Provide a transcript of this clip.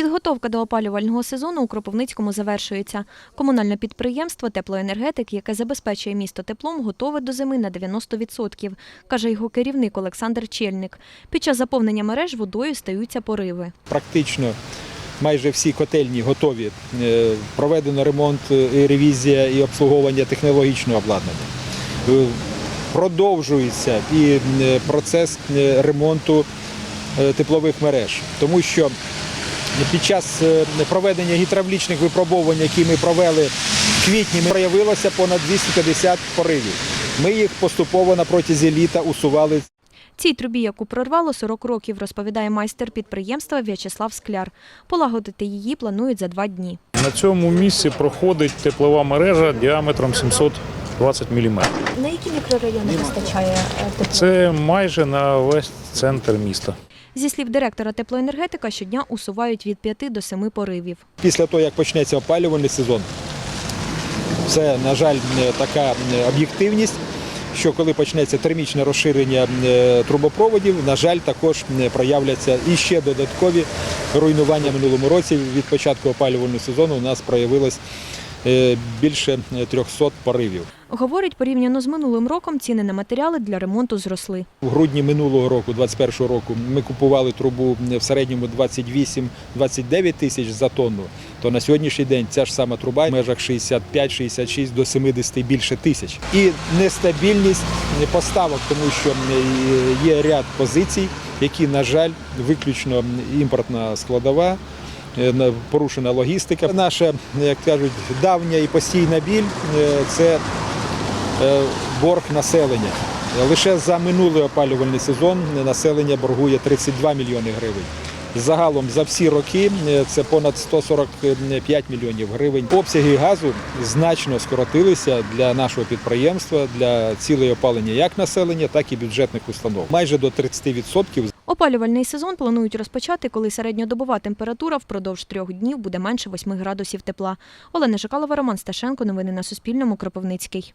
Підготовка до опалювального сезону у Кропивницькому завершується. Комунальне підприємство теплоенергетик, яке забезпечує місто теплом, готове до зими на 90%, каже його керівник Олександр Чельник. Під час заповнення мереж водою стаються пориви. Практично майже всі котельні готові. Е, Проведено ремонт, е, і ревізія і обслуговування технологічного обладнання. Е, Продовжується і процес ремонту теплових мереж, тому що під час е, проведення гідравлічних випробувань, які ми провели в квітні, проявилося понад 250 поривів. Ми їх поступово на протязі літа усували Цій трубі, яку прорвало 40 років, розповідає майстер підприємства В'ячеслав Скляр. Полагодити її планують за два дні. На цьому місці проходить теплова мережа діаметром 720 мм. На які мікрорайони вистачає тепло? Це майже на весь центр міста. Зі слів директора теплоенергетика, щодня усувають від 5 до 7 поривів. після того, як почнеться опалювальний сезон. Це, на жаль, така об'єктивність, що коли почнеться термічне розширення е, трубопроводів, на жаль, також проявляться і ще додаткові руйнування минулому році. Від початку опалювального сезону у нас проявилось більше е, 300 поривів. Говорить, порівняно з минулим роком ціни на матеріали для ремонту зросли. У грудні минулого року, 21 року, ми купували трубу в середньому 28-29 тисяч за тонну. То на сьогоднішній день ця ж сама труба в межах 65-66 до 70 і більше тисяч. І нестабільність поставок, тому що є ряд позицій, які, на жаль, виключно імпортна складова. Е, на- Порушена логістика. Наша, як кажуть, давня і постійна біль е, це е, борг населення. Лише за минулий опалювальний сезон населення боргує 32 мільйони гривень. Загалом за всі роки це понад 145 мільйонів гривень. Обсяги газу значно скоротилися для нашого підприємства, для цілей опалення як населення, так і бюджетних установ. Майже до 30% Опалювальний сезон планують розпочати, коли середньодобова температура впродовж трьох днів буде менше 8 градусів тепла. Олена Жикалова, Роман Сташенко. Новини на Суспільному. Кропивницький.